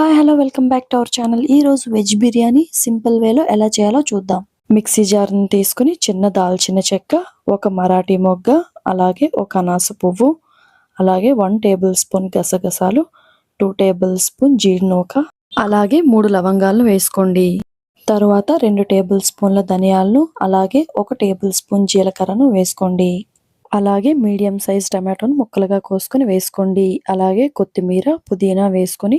Hi hello welcome back to our channel ఈ రోజు veg biryani simple వేలో ఎలా చేయాలో చూద్దాం. మిక్సీ జార్ని తీసుకుని చిన్న దాల్చిన చెక్క ఒక మరాఠీ మొగ్గ అలాగే ఒక అనాస పువ్వు అలాగే వన్ టేబుల్ స్పూన్ గసగసాలు టూ టేబుల్ స్పూన్ జీడినూక అలాగే మూడు లవంగాలను వేసుకోండి. తరువాత రెండు టేబుల్ స్పూన్ల ధనియాలను అలాగే ఒక టేబుల్ స్పూన్ జీలకర్రను వేసుకోండి. అలాగే మీడియం సైజ్ టమాటోను ముక్కలుగా కోసుకొని వేసుకోండి. అలాగే కొత్తిమీర పుదీనా వేసుకొని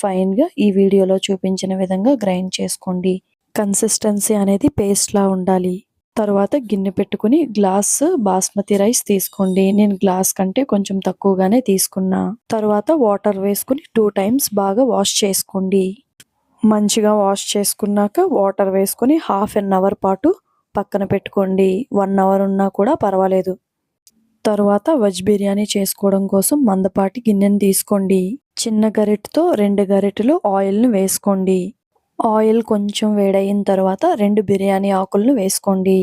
ఫైన్గా ఈ వీడియోలో చూపించిన విధంగా గ్రైండ్ చేసుకోండి. కన్సిస్టెన్సీ అనేది పేస్ట్లా ఉండాలి. తర్వాత గిన్నె పెట్టుకుని గ్లాస్ బాస్మతి రైస్ తీసుకోండి. నేను గ్లాస్ కంటే కొంచెం తక్కువగానే తీసుకున్నా. తర్వాత వాటర్ వేసుకుని టూ టైమ్స్ బాగా వాష్ చేసుకోండి. మంచిగా వాష్ చేసుకున్నాక వాటర్ వేసుకొని హాఫ్ అన్ అవర్ పాటు పక్కన పెట్టుకోండి. వన్ అవర్ ఉన్నా కూడా పర్వాలేదు. తర్వాత వెజ్ బిర్యానీ చేసుకోవడం కోసం మందపాటి గిన్నెను తీసుకోండి. చిన్న గరిటెతో రెండు గరిటెలు ఆయిల్ను వేసుకోండి. ఆయిల్ కొంచెం వేడయిన తర్వాత రెండు బిర్యానీ ఆకులను వేసుకోండి.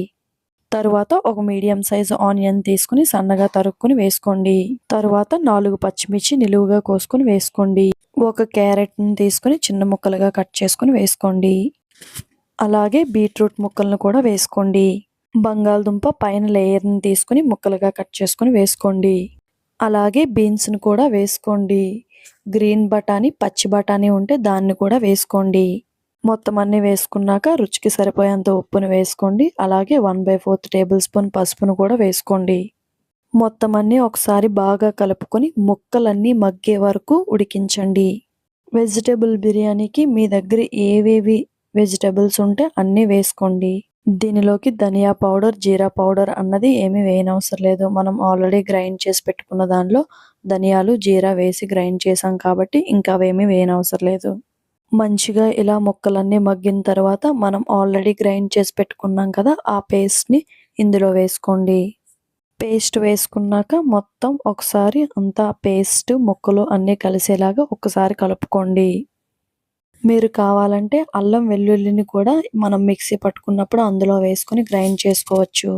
తరువాత ఒక మీడియం సైజు ఆనియన్ తీసుకుని సన్నగా తరుక్కుని వేసుకోండి. తరువాత నాలుగు పచ్చిమిర్చి నిలువుగా కోసుకొని వేసుకోండి. ఒక క్యారెట్ని తీసుకుని చిన్న ముక్కలుగా కట్ చేసుకుని వేసుకోండి. అలాగే బీట్రూట్ ముక్కలను కూడా వేసుకోండి. బంగాళదుంప పైన లేయర్ని తీసుకుని ముక్కలుగా కట్ చేసుకుని వేసుకోండి. అలాగే బీన్స్ని కూడా వేసుకోండి. గ్రీన్ బఠానీ పచ్చి బఠానీ ఉంటే దాన్ని కూడా వేసుకోండి. మొత్తం అన్నీ వేసుకున్నాక రుచికి సరిపోయేంత ఉప్పును వేసుకోండి. అలాగే one by fourth tablespoon పసుపును కూడా వేసుకోండి. మొత్తం అన్నీ ఒకసారి బాగా కలుపుకొని ముక్కలన్నీ మగ్గే వరకు ఉడికించండి. వెజిటేబుల్ బిర్యానీకి మీ దగ్గర ఏవేవి వెజిటేబుల్స్ ఉంటే అన్నీ వేసుకోండి. దీనిలోకి ధనియా పౌడర్ జీరా పౌడర్ అన్నది ఏమీ వేయనవసరం లేదు. మనం ఆల్రెడీ గ్రైండ్ చేసి పెట్టుకున్న దానిలో ధనియాలు జీరా వేసి గ్రైండ్ చేసాం కాబట్టి ఇంకా అవేమీ వేయనవసరం లేదు. మంచిగా ఇలా ముక్కలన్నీ మగ్గిన తర్వాత మనం ఆల్రెడీ గ్రైండ్ చేసి పెట్టుకున్నాం కదా ఆ పేస్ట్ని ఇందులో వేసుకోండి. పేస్ట్ వేసుకున్నాక మొత్తం ఒకసారి అంతా పేస్ట్ ముక్కలు అన్నీ కలిసేలాగా ఒకసారి కలుపుకోండి. మీరు కావాలంటే అల్లం వెల్లుల్లిని కూడా మనం మిక్సీ పట్టుకున్నప్పుడు అందులో వేసుకొని గ్రైండ్ చేసుకోవచ్చు.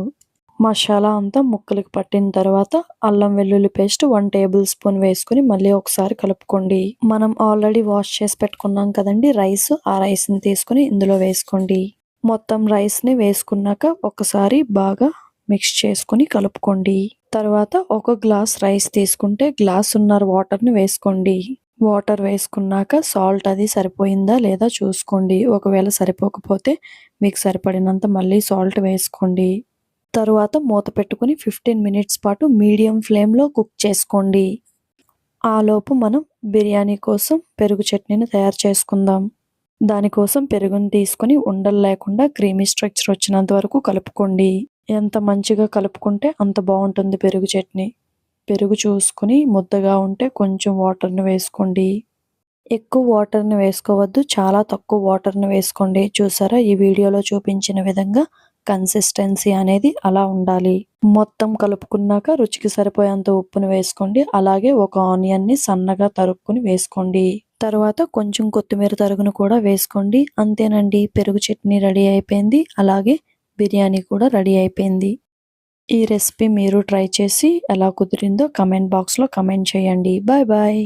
మసాలా అంతా ముక్కలకు పట్టిన తర్వాత అల్లం వెల్లుల్లి పేస్ట్ వన్ టేబుల్ స్పూన్ వేసుకుని మళ్ళీ ఒకసారి కలుపుకోండి. మనం ఆల్రెడీ వాష్ చేసి పెట్టుకున్నాం కదండి రైస్ ఆ రైస్ని తీసుకుని ఇందులో వేసుకోండి. మొత్తం రైస్ని వేసుకున్నాక ఒకసారి బాగా మిక్స్ చేసుకుని కలుపుకోండి. తర్వాత ఒక గ్లాస్ రైస్ తీసుకుంటే గ్లాస్ ఉన్నర వాటర్ని వేసుకోండి. వాటర్ వేసుకున్నాక సాల్ట్ అది సరిపోయిందా లేదా చూసుకోండి. ఒకవేళ సరిపోకపోతే మీకు సరిపడినంత మళ్ళీ సాల్ట్ వేసుకోండి. తరువాత మూత పెట్టుకుని ఫిఫ్టీన్ మినిట్స్ పాటు మీడియం ఫ్లేమ్లో కుక్ చేసుకోండి. ఆలోపు మనం బిర్యానీ కోసం పెరుగు చట్నీని తయారు చేసుకుందాం. దానికోసం పెరుగుని తీసుకొని ఉండలు లేకుండా క్రీమీ స్ట్రక్చర్ వచ్చినంత వరకు కలుపుకోండి. ఎంత మంచిగా కలుపుకుంటే అంత బాగుంటుంది పెరుగు చట్నీ. పెరుగు చూసుకుని ముద్దగా ఉంటే కొంచెం వాటర్ని వేసుకోండి. ఎక్కువ వాటర్ని వేసుకోవద్దు చాలా తక్కువ వాటర్ని వేసుకోండి. చూసారా? ఈ వీడియోలో చూపించిన విధంగా కన్సిస్టెన్సీ అనేది అలా ఉండాలి. మొత్తం కలుపుకున్నాక రుచికి సరిపోయేంత ఉప్పును వేసుకోండి. అలాగే ఒక ఆనియన్ని సన్నగా తరుక్కుని వేసుకోండి. తర్వాత కొంచెం కొత్తిమీర తరుగును కూడా వేసుకోండి. అంతేనండి పెరుగు చట్నీ రెడీ అయిపోయింది. అలాగే బిర్యానీ కూడా రెడీ అయిపోయింది. ఈ రెసిపీ మీరు ట్రై చేసి ఎలా కుదిరిందో కమెంట్ బాక్స్లో కమెంట్ చేయండి. Bye bye.